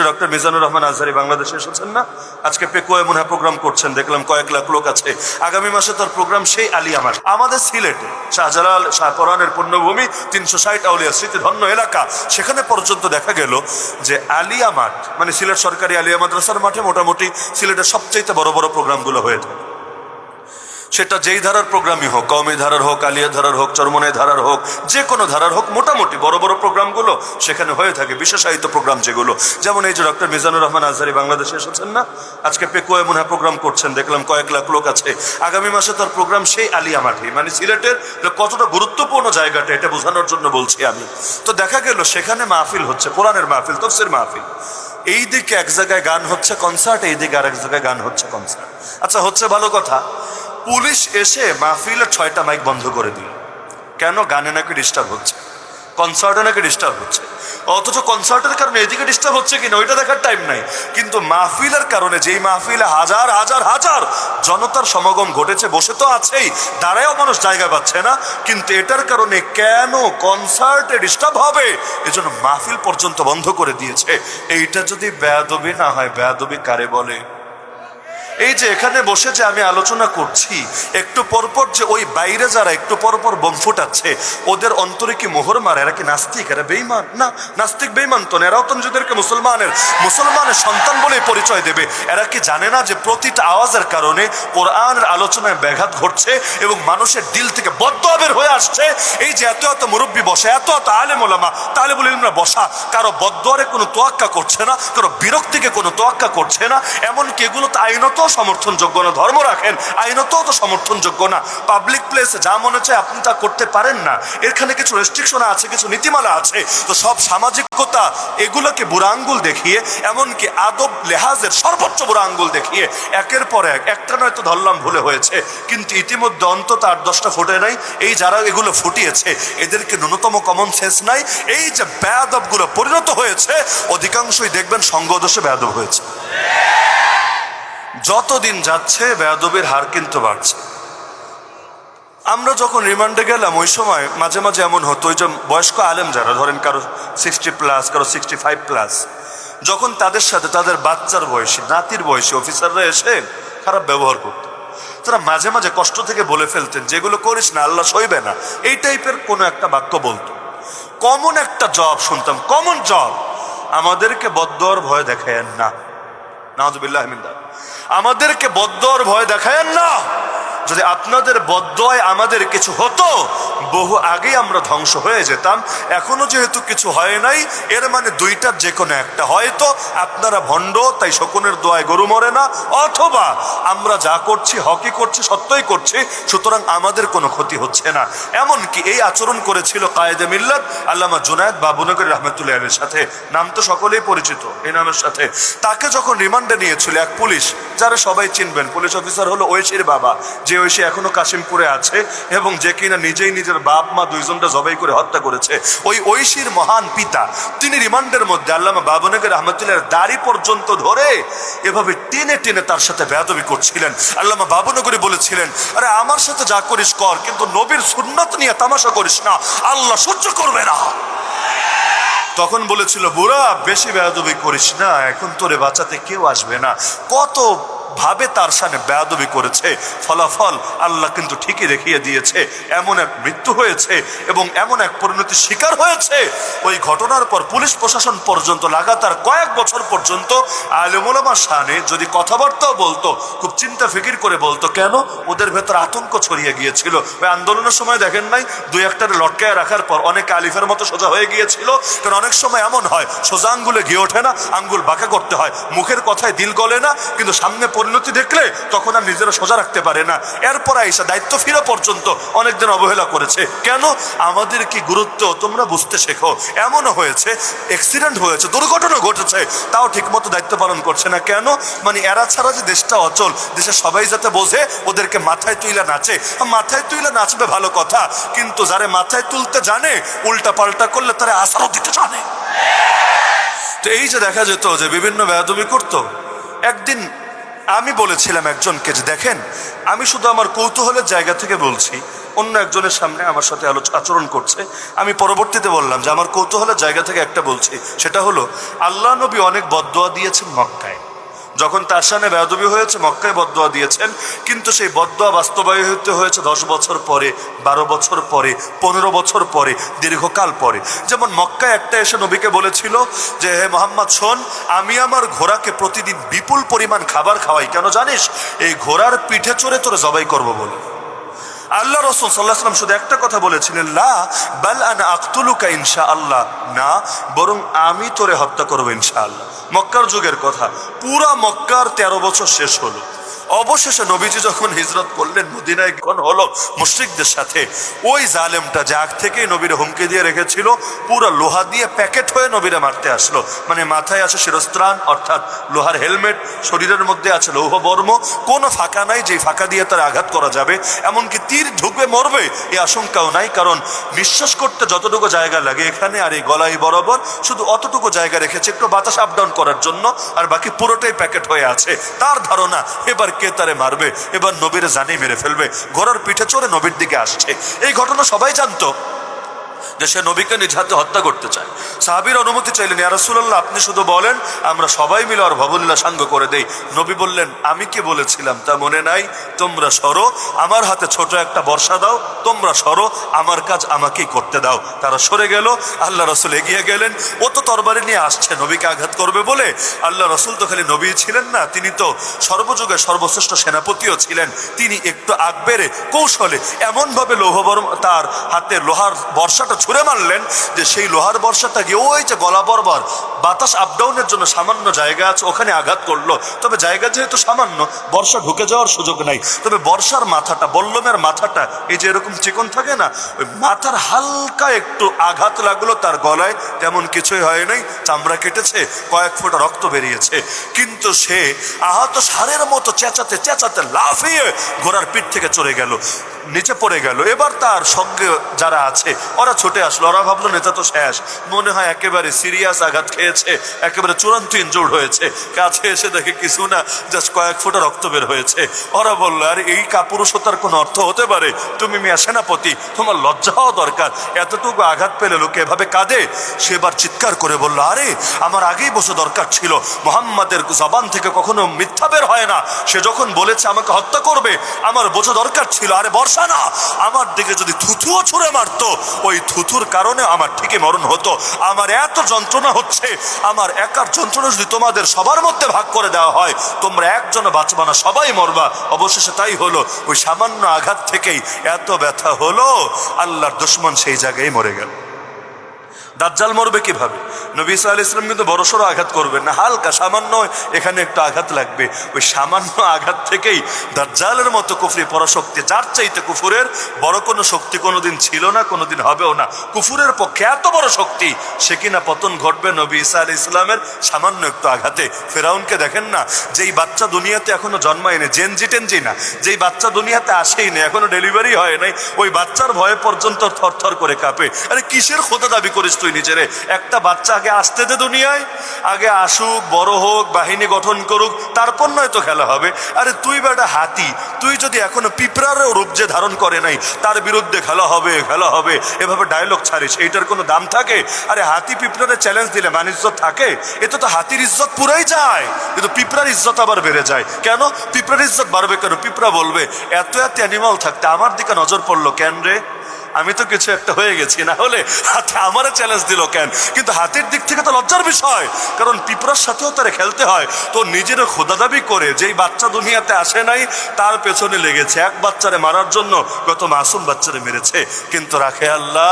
যে ডক্টর মিজানুর রহমান আজহারি বাংলাদেশে এসেছেন না, আজকে পেকুয়ায় মনে প্রোগ্রাম করছেন, দেখলাম কয়েক লাখ লোক আছে। আগামী মাসে তার প্রোগ্রাম সেই আলী আমার আমাদের সিলেটে শাহজালাল শাহপরানের পুণ্যভূমি তিনশো ষাট আউলিয়া স্মৃতিধন্য এলাকা, সেখানে পর্যন্ত দেখা গেল যে আলিয়া মাঠ মানে সিলেট সরকারি আলিয়া মাদ্রাসার মাঠে মোটামুটি সিলেটের সবচেয়ে বড় বড় প্রোগ্রামগুলো হয়ে থাকে। সেটা যেই ধারার প্রোগ্রামই হোক কমই ধারার হোক, আলিয়া ধারার হোক চরমনে ধারার হোক, যে কোনো ধারার হোক, মোটামুটি বড় বড় প্রোগ্রামগুলো সেখানে হয়ে থাকে, বিশেষায়িত প্রোগ্রাম যেগুলো। যেমন এই যে ডক্টর মিজানুর রহমান আজহারি বাংলাদেশে এসেছেন না? আজকে পেকুয়ায় মনে প্রোগ্রাম করছেন, দেখলাম কয়েক লাখ লোক আছে। আগামী মাসে তার প্রোগ্রাম সেই আলিয়া মাঠে মানে সিলেটের কতটা গুরুত্বপূর্ণ জায়গাটা, এটা বোঝানোর জন্য বলছি আমি। তো দেখা গেল, সেখানে মাহফিল হচ্ছে, কোরআনের মাহফিল, তফসির মাহফিল। এই দিকে এক জায়গায় গান হচ্ছে কনসার্ট এই দিকে আরেক জায়গায় গান হচ্ছে কনসার্ট। আচ্ছা হচ্ছে ভালো কথা। পুলিশ এসে মাহফিলের ছয়টা মাইক বন্ধ করে দিল। কেন গানে নাকি ডিস্টার্ব হচ্ছে? কনসার্টে নাকি ডিস্টার্ব হচ্ছে? অথচ কনসার্টের কারণে এদিকে ডিস্টার্ব হচ্ছে কিনা, ওইটা দেখার টাইম নাই। কিন্তু মাহফিলের কারণে যেই মাহফিলে হাজার হাজার হাজার জনতার সমাগম ঘটেছে, বসে তো আছেই, দাঁড়ায়ও মানুষ জায়গা পাচ্ছে না। কিন্তু এটার কারণে কেন কনসার্টে ডিস্টার্ব হবে? এজন্য মাহফিল পর্যন্ত বন্ধ করে দিয়েছে। এইটা যদি বেয়াদবি না হয়, বেয়াদবি কারে বলে? এই যে এখানে বসে যে আমি আলোচনা করছি, একটু পরপর যে ওই বাইরে যারা একটু পরপর বোম ফুটাচ্ছে ওদের অন্তরে কি মোহর মারে? এরা কি নাস্তিক? এরা বেইমান না, নাস্তিক বেইমান তো এরাও তো নিজেদেরকে মুসলমানের মুসলমানের সন্তান বলে পরিচয় দেবে। এরা কি জানে না যে প্রতিটা আওয়াজের কারণে কোরআনের আলোচনায় ব্যাঘাত ঘটছে এবং মানুষের দিল থেকে বদ্ধ বের হয়ে আসছে? এই যে এত এত মুরব্বী বসে, এত এত আলেম ওলামা, তালেবুল ইলমরা বসা, কারও বদ্দরে কোনো তোয়াক্কা করছে না, কারও বিরক্তিকে কোনো তোয়াক্কা করছে না, এমনকি এগুলো তো আইনত সমর্থনযোগ্য না, ধর্ম রাখেন, আইনত তো সমর্থনযোগ্য না। পাবলিক প্লেসে যা মনে চায় আপনি তা করতে পারেন না। এখানে কিছু রেস্ট্রিকশন আছে, কিছু নীতিমালা আছে। তো সব সামাজিকতা, এগুলোকে বুড়া আঙ্গুল দেখিয়ে, এমনকি আদব লেহাজের সর্বোচ্চ বুড়া আঙ্গুল দেখিয়ে, একের পর এক, একটা নয়তো ধরলাম ভুলে হয়েছে। কিন্তু ইতিমধ্যে অন্তত আট, দশটা ফুটে নাই। এই যারা এগুলো ফুটিয়েছে, এদেরকে ন্যূনতম কমন সেন্স নাই। এই যে বেয়াদবগুলো পরিণত হয়েছে, অধিকাংশই দেখবেন সঙ্গদোষে ব্যাদব হয়েছে। যতদিন যাচ্ছে, বেয়াদবির হার কিন্তু বাড়ছে। আমরা যখন রিমান্ডে গেলাম, ওই সময় মাঝে মাঝে এমন হতো, ওই যে বয়স্ক আলেম যারা, ধরেন কারও সিক্সটি প্লাস কারও সিক্সটি ফাইভ প্লাস যখন তাদের সাথে তাদের বাচ্চার বয়সী, নাতির বয়সী অফিসাররা এসে খারাপ ব্যবহার করত। তারা মাঝে মাঝে কষ্ট থেকে বলে ফেলতেন, যেগুলো করিস না, আল্লাহ সইবে না। এই টাইপের কোনো একটা বাক্য বলতো। কমন একটা জব শুনতাম কমন জব আমাদেরকে বদ্দর ভয় দেখায় না। আমাদেরকে বদ্দর ভয় দেখায় না। যদি আপনাদের বদ্দয় আমাদের কিছু হতো, বহু আগেই আমরা ধ্বংস হয়ে যেতাম। এখনও যেহেতু কিছু হয় নাই, এর মানে দুইটার যে কোনো একটা হয়তো। আপনারা ভণ্ড, তাই শকুনের দোয়ায় গরু মরে না। অথবা আমরা যা করছি হকি করছি, সত্যই করছি, সুতরাং আমাদের কোনো ক্ষতি হচ্ছে না। এমনকি এই আচরণ করেছিল কায়েদে মিল্লাত, আল্লামা জুনায়দ বাবুনগর রহমতুল্লাহ আলীর সাথে। নাম তো সকলেই পরিচিত এই নামের সাথে। তাকে যখন রিমান্ডে নিয়েছিল এক পুলিশ, যারা সবাই চিনবেন, পুলিশ অফিসার হলো ঐশীর বাবা, যে ঐশী এখনও কাশিমপুরে আছে এবং যে কিনা নিজেই নিজের বাপ মা দুইজনটা জবাই করে হত্যা করেছে। ওই ঐশীর মহান পিতা, তিনি রিমান্ডের মধ্যে আল্লামা বাবুনগর রহমতুল্লাহ দাড়ি পর্যন্ত ধরে এভাবে টেনে টেনে তার সাথে বেয়াদবি করছিলেন। আল্লামা বাবুনগরী বলেছিলেন, আরে আমার সাথে যা করিস কর, কিন্তু নবীর সুন্নত নিয়ে তামাশা করিস না, আল্লাহ সহ্য করবে না। তখন বলেছিল, বুড়া, বেশি বেয়াদবি করিস না, এখন তোরে বাঁচাতে কেউ আসবে না। কত ভাবে তার সামনে বেয়াদবি করেছে। ফলাফল আল্লাহ কিন্তু ঠিকই দেখিয়ে দিয়েছে। এমন এক মৃত্যু হয়েছে এবং এমন এক পরিণতি শিকার হয়েছে। ওই ঘটনার পর পুলিশ প্রশাসন পর্যন্ত লাগাতার কয়েক বছর পর্যন্ত আলমোলামার সানে যদি কথাবার্তাও বলতো, খুব চিন্তা ফিকির করে বলতো, কেন? ওদের ভেতর আতঙ্ক ছড়িয়ে গিয়েছিল। ওই আন্দোলনের সময় দেখেন নাই, দুই একটারে লটকায় রাখার পর অনেক আলিফের মতো সোজা হয়ে গিয়েছিল। কারণ অনেক সময় এমন হয়, সোজা আঙ্গুলে গিয়ে ওঠে না, আঙ্গুল বাঁকা করতে হয়। মুখের কথায় দিল গলে না, কিন্তু সামনে পরিণতি দেখলে তখন আর নিজেরা সোজা রাখতে পারে না। এরপর আইসা দায়িত্ব ফিরা পর্যন্ত অনেকদিন অবহেলা করেছে। কেন? আমাদের কি গুরুত্ব? তোমরা বুঝতে শেখো। এমনও হয়েছে অ্যাক্সিডেন্ট হয়েছে, দুর্ঘটনা ঘটেছে, তাও ঠিকমতো দায়িত্ব পালন করছে না। কেন? মানে এরা ছাড়া যে দেশটা অচল দেশের সবাই যাতে বোঝে, ওদেরকে মাথায় তুইলা নাচে। মাথায় তুইলা নাচবে ভালো কথা, কিন্তু যারে মাথায় তুলতে জানে উল্টা পাল্টা করলে তারা আশারও দিতে জানে। তো এই যে দেখা যেত যে বিভিন্ন বেয়াদবি করতো, একদিন আমি বলেছিলাম একজনকে যে দেখেন, আমি শুধু আমার কৌতূহলের জায়গা থেকে বলছি, অন্য একজনের সামনে আমার সাথে আচরণ করছে। আমি পরবর্তীতে বললাম যে আমার কৌতূহলের জায়গা থেকে একটা বলছি, সেটা হলো, আল্লাহ নবী অনেক বদোয়া দিয়েছেন মক্কায়। যখন তার সামনে বেদবি হয়েছে, মক্কায় বদোয়া দিয়েছেন, কিন্তু সেই বদোয়া বাস্তবায়িত হয়েছে দশ বছর পরে, বারো বছর পরে, পনেরো বছর পরে, দীর্ঘকাল পরে। যেমন মক্কায় একটা এসে নবীকে বলেছিল যে, হে মোহাম্মদ, শোন, আমি আমার ঘোড়াকে প্রতিদিন বিপুল পরিমাণ খাবার খাওয়াই। কেন জানিস? এই ঘোড়ার পিঠে চড়ে তোরা জবাই করব বলে। আল্লাহ রসুল সাল্লাহাম শুধু একটা কথা বলেছিলেন, লা বাল আনা আক্তুলুকা ইনশা আল্লাহ না, বরং আমি তোরে হত্যা করব ইনশা আল্লাহ মক্কার যুগের কথা। পুরা মক্কার তেরো বছর শেষ হলো। অবশেষে নবীজি যখন হিজরত করলেন, মদিনায় কোন হলো মুশ্রিকদের সাথে। ওই জালেমটা যে আগ থেকেই নবীরে হুমকি দিয়ে রেখেছিল, পুরো লোহা দিয়ে প্যাকেট হয়ে নবীরে মারতে আসলো। মানে মাথায় আছে শিরস্ত্রাণ, অর্থাৎ লোহার হেলমেট, শরীরের মধ্যে আছে লৌহ বর্ম, কোনো ফাঁকা নাই যে ফাঁকা দিয়ে তার আঘাত করা যাবে। এমনকি তীর ঢুকবে মরবে, এ আশঙ্কাও নাই, কারণ বিশ্বাস করতে যতটুকু জায়গা লাগে এখানে, আর এই গলাই বরাবর শুধু অতটুকু জায়গা রেখেছে, একটু বাতাস আপ ডাউন করার জন্য, আর বাকি পুরোটাই প্যাকেট হয়ে আছে। তার ধারণা, এবার কে তারে মারবে? এবার নবীরে জানি মেরে ফেলবে। ঘোড়ার পিঠে চড়ে নবীর দিকে আসছে। এই ঘটনা সবাই জানতো। যে সে নবীকে নিজ হাতে হত্যা করতে চায়। সাহাবির অনুমতি চাইলেন ইয়ারসুল্লাহ আপনি শুধু বলেন, আমরা সবাই মিলে আর ভবনীলা সাঙ্গ করে দেই। নবী বললেন, আমি কি বলেছিলাম তা মনে নাই? তোমরা সরো, আমার হাতে ছোট একটা বর্ষা দাও, তোমরা সরো, আমার কাজ আমাকেই করতে দাও। তারা সরে গেল, আল্লাহ রসুল এগিয়ে গেলেন। ও তো তরবারি নিয়ে আসছে, নবীকে আঘাত করবে বলে। আল্লাহ রসুল তো খালি নবী ছিলেন না, তিনি তো সর্বযুগে সর্বশ্রেষ্ঠ সেনাপতিও ছিলেন। তিনি একটু আগ বেড়ে কৌশলে এমনভাবে লৌহবর্ম তার হাতে লোহার বর্ষাটা ছুঁড়ে মারলেন যে সেই লোহার বর্ষাটা গিয়ে ওই যে গলা বরবার বাতাস আপডাউনের জন্য সামান্য জায়গা আছে, ওখানে আঘাত করল। তবে জায়গা যেহেতু সামান্য, বর্ষা ঢুকে যাওয়ার সুযোগ নাই। তবে বর্ষার মাথাটা, বল্লমের মাথাটা, এই যে এরকম চিকন থাকে না, ওই মাথার হালকা একটু আঘাত লাগল তার গলায়, তেমন কিছুই হয় নাই, চামড়া কেটেছে, কয়েক ফোঁটা রক্ত বেরিয়েছে। কিন্তু সে আহত সারের মতো চেঁচাতে চেঁচাতে লাফিয়ে ঘোড়ার পিঠ থেকে চড়ে গেল, নিচে পড়ে গেল। এবার তার সঙ্গে যারা আছে, ওরা ছুটে আসলো। ওরা ভাবলো, নেতা তো শেষ। মনে হয় একেবারে সিরিয়াস আঘাত খেয়েছে, একেবারে চূড়ান্ত ইনজোর্ড হয়েছে। কাছে এসে দেখে কিছু না, জাস্ট কয়েক ফোঁটা রক্ত বের হয়েছে। ওরা বলল, আর, এই কাপুরুষতার কোনো অর্থ হতে পারে? তুমি মিয়া সেনাপতি, তোমার লজ্জা হওয়া দরকার। এতটুকু আঘাত পেলে লোকে এভাবে কাঁদে? সে এবার চিৎকার করে বলল, আরে, আমার আগেই বসে দরকার ছিল। মোহাম্মদের জবান থেকে কখনো মিথ্যা বের হয় না। সে যখন বলেছে আমাকে হত্যা করবে, আমার বোঝা দরকার ছিল। আরে, বর্ষা না, আমার দিকে যদি থুথুও ছুঁড়ে মারতো, ওই থুথুর কারণে আমার ঠিকই মরণ হতো। আমার এত যন্ত্রণা হচ্ছে, আমার একার যন্ত্রণা যদি তোমাদের সবার মধ্যে ভাগ করে দেওয়া হয়, তোমরা একজন বাঁচবা না, সবাই মরবা। অবশেষে তাই হলো। ওই সামান্য আঘাত থেকেই এত ব্যথা হলো। আল্লাহর দুশ্মন সেই জায়গায় মরে গেল। দাজ্জাল মরবে কীভাবে? নবী ইসা আল ইসলাম কিন্তু বড়সড় আঘাত করবেন না। হালকা, সামান্য এখানে একটু আঘাত লাগবে। ওই সামান্য আঘাত থেকেই দাজ্জালের মতো কুফরি পরাশক্তি, যার চাইতে কুফুরের বড় কোনো শক্তি কোনোদিন ছিল না, কোনোদিন হবেও না। কুফুরের পক্ষে এত বড় শক্তি, সে কিনা পতন ঘটবে নবী ইসা আল ইসলামের সামান্য একটু আঘাতে। ফেরাউনকে দেখেন না, যেই বাচ্চা দুনিয়াতে এখনও জন্মায়নি, জেনজি টেনজি না, যেই বাচ্চা দুনিয়াতে আসেই না এখনও ডেলিভারি হয় নাই, ওই বাচ্চার ভয়ে পর্যন্ত থরথর করে কাঁপে। আরে কিসের খোদা দাবি করিস তুই? নিজেরে। একটা বাচ্চা আগে আসতে দে দুনিয়ায়, আগে আসুক, বড় হোক, বাহিনী গঠন করুক, তারপর নয় তো খেলা হবে। আরে তুই বেটা হাতি, তুই যদি এখনও পিঁপড়ারও রূপ যে ধারণ করে নাই, তার বিরুদ্ধে খেলা হবে খেলা হবে, এভাবে ডায়লগ ছাড়িস, এইটার কোনো দাম থাকে? আরে হাতি পিঁপড়ারে চ্যালেঞ্জ দিলে মান ইজ্জত থাকে? এতে তো হাতির ইজ্জত পুরাই যায়, কিন্তু পিঁপড়ার ইজ্জত আবার বেড়ে যায়। কেন? পিঁপড়ার ইজ্জত বাড়বে কেন? পিঁপড়া বলবে, এত এত অ্যানিমাল থাকতে আমার দিকে নজর পড়ল কেন রে? আমি তো কিছু একটা হয়ে গেছি, না হলে হাতে আমারও চ্যালেঞ্জ দিল কেন? কিন্তু হাতের দিক থেকে তো লজ্জার বিষয়। কারণ পিঁপড়ার সাথেও তারা খেলতে হয়। তো নিজের খোদা দাবি করে যেই বাচ্চা দুনিয়াতে আসে নাই, তার পেছনে লেগেছে এক বাচ্চারে মারার জন্য, গত মাসুম বাচ্চারে মেরেছে। কিন্তু রাখে আল্লাহ